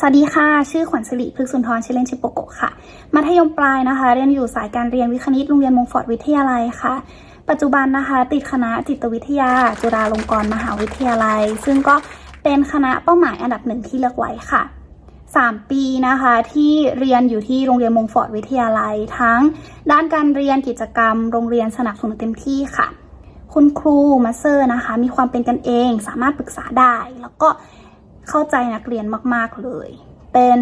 สวัสดีค่ะ ชื่อขวัญสิริพฤกษุนทรชื่อเล่นชื่อโปโกะค่ะ มัธยมปลายนะคะ เรียนอยู่สายการเรียนวิคณิตโรงเรียนมงฟอร์ดวิทยาลัยค่ะ ปัจจุบันนะคะ ติดคณะจิตวิทยา จุฬาลงกรณ์มหาวิทยาลัย ซึ่งก็เป็นคณะเป้าหมายอันดับหนึ่งที่เลือกไว้ค่ะ 3 ปีนะคะที่เรียนอยู่ที่โรงเรียนมงฟอร์ดวิทยาลัย ทั้ง ด้านการเรียนกิจกรรม โรงเรียนสนับสนุนเต็มที่ค่ะ คุณครูมาเตอร์นะคะ มีความเป็นกันเอง สามารถปรึกษาได้แล้วก็ เข้าใจนักเรียนมากๆเลย เป็น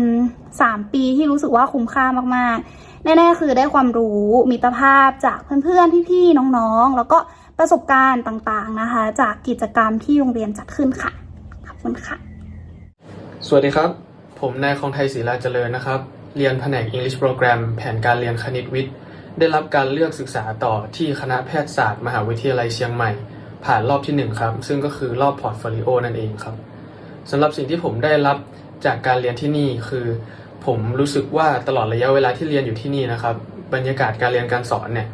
3 ปีที่รู้สึกว่าคุ้มค่ามากๆ แน่ๆ คือได้ความรู้มิตรภาพจากเพื่อนๆ พี่ๆ น้องๆ แล้วก็ประสบการณ์ต่างๆ นะคะ จากกิจกรรมที่โรงเรียนจัดขึ้นค่ะ ขอบคุณค่ะ สวัสดีครับ ผมนายคองไทยศรีลาเจริญนะครับ เรียนแผนก English Program แผนการเรียนคณิตวิทย์ ได้รับการเลือกศึกษาต่อที่คณะแพทยศาสตร์ มหาวิทยาลัยเชียงใหม่ ผ่านรอบที่ 1 ครับ ซึ่งก็คือรอบพอร์ตโฟลิโอนั่นเองครับ สำหรับสิ่งที่ผมได้รับจากการเรียนที่นี่คือ ผมรู้สึกว่าตลอดระยะเวลาที่เรียนอยู่ที่นี่นะครับ บรรยากาศการเรียนการสอนเนี่ย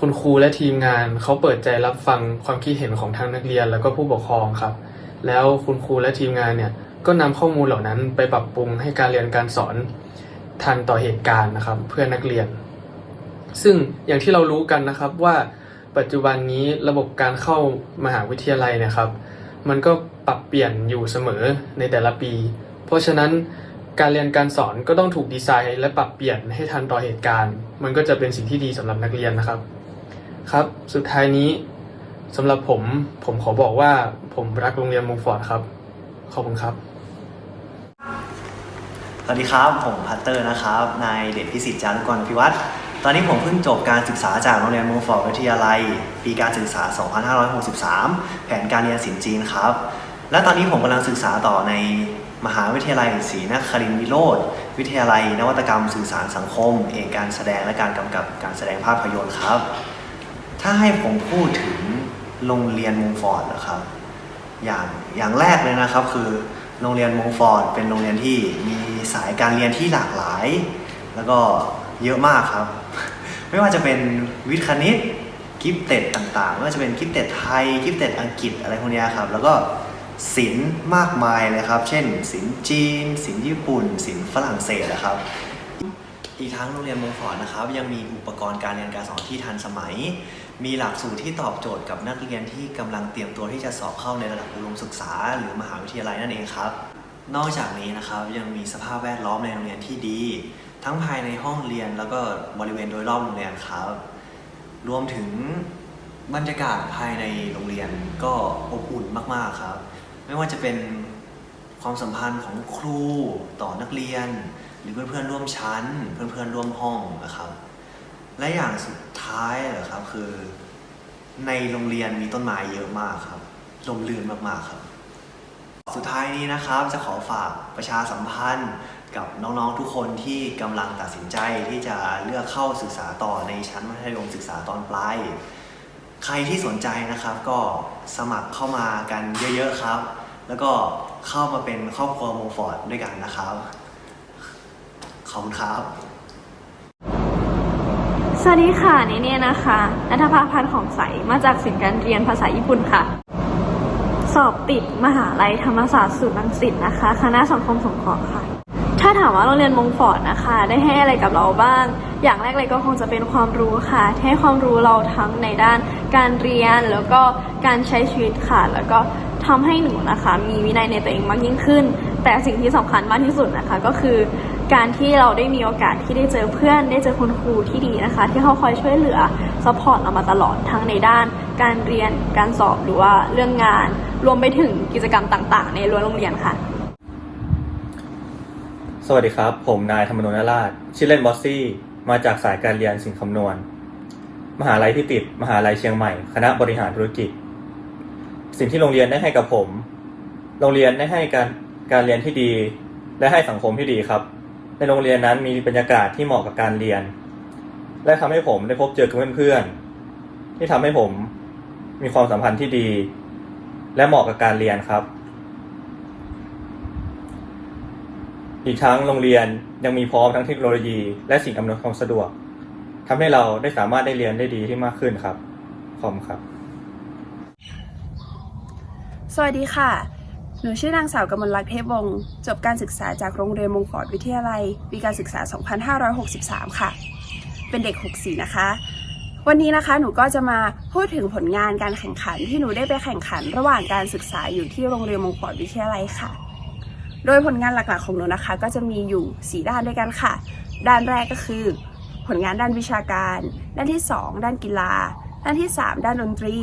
คุณครูและทีมงานเขาเปิดใจรับฟังความคิดเห็นของทั้งนักเรียนแล้วก็ผู้ปกครองครับ แล้วคุณครูและทีมงานเนี่ยก็นำข้อมูลเหล่านั้นไปปรับปรุงให้การเรียนการสอนทันต่อเหตุการณ์นะครับ เพื่อนักเรียน ซึ่งอย่างที่เรารู้กันนะครับว่าปัจจุบันนี้ระบบการเข้ามหาวิทยาลัยนะครับ มันก็ปรับเปลี่ยนอยู่เสมอในแต่ละปี เพราะฉะนั้นการเรียนการสอนก็ต้องถูกดีไซน์และปรับเปลี่ยนให้ทันต่อเหตุการณ์ มันก็จะเป็นสิ่งที่ดีสำหรับนักเรียนนะครับ ครับ สุดท้ายนี้สำหรับผมผมขอบอกว่าผมรักโรงเรียนมงฟอร์ดครับ ขอบคุณครับ สวัสดีครับ ผมพัตเตอร์นะครับ นายเดชพิสิทธิ์จารุกรพิวัตร ตอนนี้ผมเพิ่งจบการศึกษาจากโรงเรียนมูฟอร์ดวิทยาลัย ปีการศึกษา 2563 แผนการเรียนศิลป์จีนครับ และตอนนี้ผมกำลังศึกษาต่อในมหาวิทยาลัยศรีนครินทรวิโรธวิทยาลัย นวัตกรรมสื่อสารสังคม เอกการแสดงและการกำกับการแสดงภาพยนตร์ครับ ถ้าให้ผมพูดถึงโรงเรียนมูฟอร์ดนะครับ อย่างอย่างแรกเลยนะครับคือโรงเรียนมงฟอร์ดเป็นโรงเรียนที่มีสายการเรียนที่หลากหลาย แล้วก็ เยอะมากครับ ไม่ว่าจะเป็นวิทย์คณิตกิฟเต็ดต่างๆ ไม่ว่าจะเป็นกิฟเต็ดไทยกิฟเต็ดอังกฤษอะไรพวกนี้ครับ แล้วก็ศิลป์มากมายเลยครับ เช่นศิลป์จีนศิลป์ญี่ปุ่นศิลป์ฝรั่งเศสนะครับอีกทั้งโรงเรียนมงฟอร์ดนะครับ ยังมีอุปกรณ์การเรียนการสอนที่ทันสมัย มีหลักสูตรที่ตอบโจทย์กับนักเรียนที่กำลังเตรียมตัวที่จะสอบเข้าในระดับอุดมศึกษา หรือมหาวิทยาลัยนั่นเองครับ นอกจากนี้นะครับยังมีสภาพแวดล้อมในโรงเรียนที่ดี ทั้งภายในห้องเรียนแล้วก็บริเวณโดยรอบโรงเรียนครับ รวมถึงบรรยากาศภายในโรงเรียนก็อบอุ่นมาก ๆครับ ไม่ว่าจะเป็นความสัมพันธ์ของครูต่อนักเรียน หรือเพื่อนๆร่วมชั้น เพื่อนๆร่วมห้องนะครับ และอย่างสุดท้ายเหรอครับคือ ในโรงเรียนมีต้นไม้เยอะมากครับลมลื่นมากๆครับ สุดท้ายนี้นะครับจะขอฝากประชาสัมพันธ์กับน้องๆทุกคนที่กำลังตัดสินใจที่จะเลือกเข้าศึกษาต่อในชั้นมัธยมศึกษาตอนปลาย ใครที่สนใจนะครับก็สมัครเข้ามากันเยอะๆครับ แล้วก็เข้ามาเป็นครอบครัวโมฟอร์ดด้วยกันนะครับ ขอบคุณครับ สวัสดีค่ะนี่เนี่ยนะคะนัทภาพันธ์ของใสมาจากสินการเรียนภาษาญี่ปุ่นค่ะ สอบติดมหาลัยธรรมศาสตร์ศูนย์รังสิตนะคะ คณะสังคมสงเคราะห์ค่ะ ถ้าถามว่าโรงเรียนมงฟอร์ดนะคะ ได้ให้อะไรกับเราบ้าง อย่างแรกเลยก็คงจะเป็นความรู้ค่ะ ให้ความรู้เราทั้งในด้านการเรียนแล้วก็การใช้ชีวิตค่ะ แล้วก็ทำให้หนูนะคะ มีวินัยในตัวเองมากยิ่งขึ้น แต่สิ่งที่สำคัญมากที่สุดนะคะ ก็คือ การที่เราได้มีโอกาสที่ได้เจอเพื่อน ได้เจอคุณครูที่ดีนะคะ ที่เขาคอยช่วยเหลือซัพพอร์ตเรามาตลอดทั้งในด้าน การเรียนการสอบหรือว่าเรื่องงาน รวมไปถึงกิจกรรมต่างๆ ในรั้วโรงเรียนค่ะ สวัสดีครับ ผมนายธรรมนุนราชชื่อเล่นบอสซี่ มาจากสายการเรียนสิ่งคำนวณ มหาลัยที่ติด มหาลัยเชียงใหม่ คณะบริหารธุรกิจ สิ่งที่โรงเรียนได้ให้กับผม โรงเรียนได้ให้การการเรียนที่ดี และให้สังคมที่ดีครับ ในโรงเรียนนั้นมีบรรยากาศที่เหมาะกับการเรียน และทำให้ผมได้พบเจอกับเพื่อนๆที่ทำให้ผมมีความสัมพันธ์ที่ดี และเหมาะกับการเรียนครับ อีกทั้งโรงเรียนยังมีพร้อมทั้งเทคโนโลยี และสิ่งอำนวยความสะดวกทำให้เราได้สามารถได้เรียนได้ดีที่มากขึ้นครับขอบคุณครับ สวัสดีค่ะ หนูชื่อนางสาวกมลลักษณ์เทพวงศ์จบการศึกษาจากโรงเรียนมงฟอร์ดวิทยาลัย ปีการศึกษา 2563 ค่ะ เป็นเด็ก 64 นะคะ วันนี้นะคะหนูก็จะมาพูดถึงผลงานการแข่งขันที่หนูได้ไปแข่งขัน ระหว่างการศึกษาอยู่ที่โรงเรียนมงฟอร์ดวิทยาลัยค่ะ โดยผลงานหลักๆของหนูนะคะ ก็จะมีอยู่ 4 ด้านด้วยกันค่ะ ด้านแรกก็คือ ผลงานด้านวิชาการ ด้านที่ 2 ด้านกีฬา ด้านที่ 3 ด้านดนตรี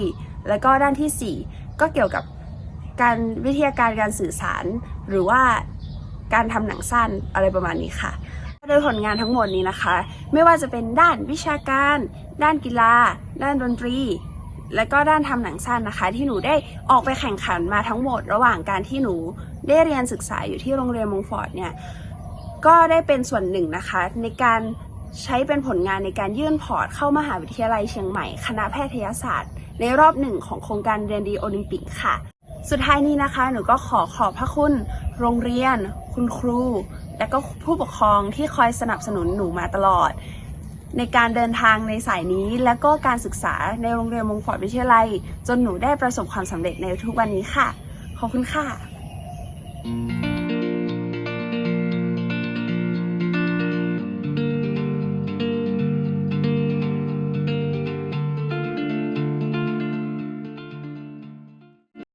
แล้วก็ด้านทีสี่ 4 ก็เกี่ยวกับ การวิทยาการการสื่อสาร หรือว่าการทำหนังสั้นอะไรประมาณนี้ค่ะโดยผลงานทั้งหมดนี้นะคะ ไม่ว่าจะเป็นด้านวิชาการ ด้านกีฬา ด้านดนตรี และก็ด้านทำหนังสั้นนะคะ ที่หนูได้ออกไปแข่งขันมาทั้งหมด ระหว่างการที่หนูได้เรียนศึกษาอยู่ที่โรงเรียนมงฟอร์ดเนี่ยก็ได้เป็นส่วนหนึ่งนะคะ ในการใช้เป็นผลงานในการยื่นพอร์ตเข้ามหาวิทยาลัยเชียงใหม่ คณะแพทยศาสตร์ ในรอบหนึ่งของโครงการเรียนดีโอลิมปิกค่ะ สุดท้ายนี้นะคะหนูก็ขอขอบพระคุณ โรงเรียน คุณครู และก็ผู้ปกครองที่คอยสนับสนุนหนูมาตลอด ในการเดินทางในสายนี้ และก็การศึกษาในโรงเรียนมงฟอร์ดวิทยาลัย จนหนูได้ประสบความสำเร็จในทุกวันนี้ค่ะ ขอบคุณค่ะ